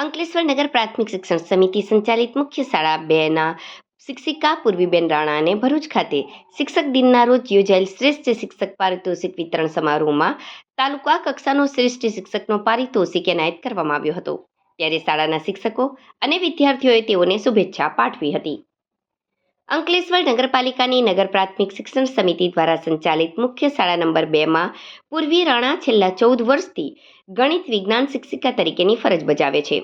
અંકલેશ્વર નગર પ્રાથમિક શિક્ષણ સમિતિ સંચાલિત મુખ્ય શાળા બેના શિક્ષિકા પૂર્વીબેન રાણાને ભરૂચ ખાતે શિક્ષક દિનના રોજ યોજાયેલ શ્રેષ્ઠ શિક્ષક પારિતોષિક વિતરણ સમારોહમાં તાલુકા કક્ષાનો શ્રેષ્ઠ શિક્ષકનો પારિતોષિક એનાયત કરવામાં આવ્યો હતો. ત્યારે શાળાના શિક્ષકો અને વિદ્યાર્થીઓએ તેઓને શુભેચ્છા પાઠવી હતી. અંકલેશ્વર નગરપાલિકાની નગર પ્રાથમિક શિક્ષણ સમિતિ દ્વારા સંચાલિત મુખ્ય શાળા નંબર બેમાં પૂર્વી રાણા છેલ્લા ચૌદ વર્ષથી ગણિત વિજ્ઞાન શિક્ષિકા તરીકેની ફરજ બજાવે છે.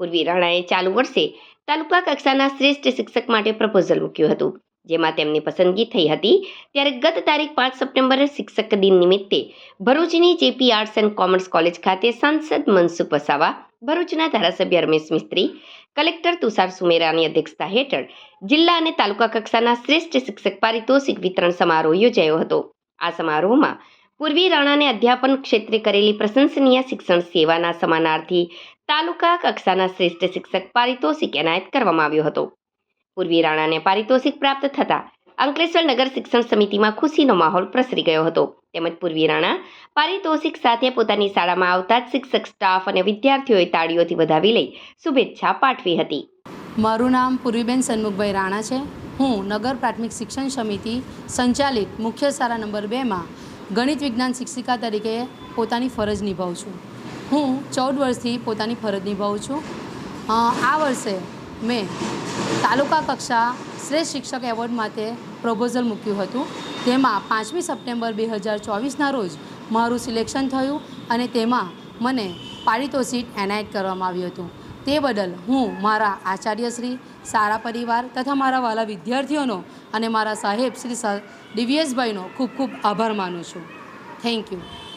પૂર્વી રાણાએ ચાલુ વર્ષે તાલુકા કક્ષાના શ્રેષ્ઠ શિક્ષક માટે પ્રપોઝલ મૂક્યું હતું. જેમાં તેમની પસંદગી થઈ હતી. ત્યારે ગત તારીખ પાંચ સપ્ટેમ્બરે શિક્ષક દિન નિમિત્તે ભરૂચની JP arts and commerce college ખાતે સાંસદ મનસુખ વસાવા, ભરૂચના ધારાસભ્ય રમેશ મિસ્ત્રી, કલેક્ટર તુષાર સુમેરાની અધ્યક્ષતા હેઠળ જિલ્લા અને તાલુકા કક્ષાના શ્રેષ્ઠ શિક્ષક પારિતોષિક વિતરણ સમારોહ યોજાયો હતો. આ સમારોહમાં પૂર્વી રાણાને અધ્યાપન ક્ષેત્રે કરેલી પ્રશંસનીય શિક્ષણ સેવાના સમાનાર્થી તાલુકા કક્ષાના શ્રેષ્ઠ શિક્ષક પારિતોષિક એનાયત કરવામાં આવ્યો હતો. પૂર્વી રાણાને પારિતોષિક પ્રાપ્ત થતાં અંકલેશ્વર નગર શિક્ષણ સમિતિમાં ખુશીનો માહોલ પ્રસરી ગયો હતો. તેમજ પૂર્વી રાણા પારિતોષિક સાથે પોતાની શાળામાં આવતા જ શિક્ષક, સ્ટાફ અને વિદ્યાર્થીઓએ તાળીઓથી વધાવી લઈ શુભેચ્છા પાઠવી હતી. મારું નામ પૂર્વીબેન સન્મુખભાઈ રાણા છે. હું નગર પ્રાથમિક શિક્ષણ સમિતિ સંચાલિત મુખ્ય શાળા નંબર બેમાં ગણિત વિજ્ઞાન શિક્ષિકા તરીકે પોતાની ફરજ નિભાવું છું. હું ચૌદ વર્ષથી પોતાની ફરજ નિભાવું છું. આ વર્ષે મેં તાલુકા કક્ષા શ્રેષ્ઠ શિક્ષક એવોર્ડ માટે પ્રપોઝલ મૂક્યું હતું. તેમાં પાંચમી સપ્ટેમ્બર બે હજાર ચોવીસના રોજ મારું સિલેક્શન થયું અને તેમાં મને પારિતોષિક એનાયત કરવામાં આવ્યું હતું. તે બદલ હું મારા આચાર્યશ્રી, સારા પરિવાર તથા મારા વાલા વિદ્યાર્થીઓનો અને મારા સાહેબ શ્રી સર ડીવીએસભાઈનો ખૂબ ખૂબ આભાર માનું છું. Thank you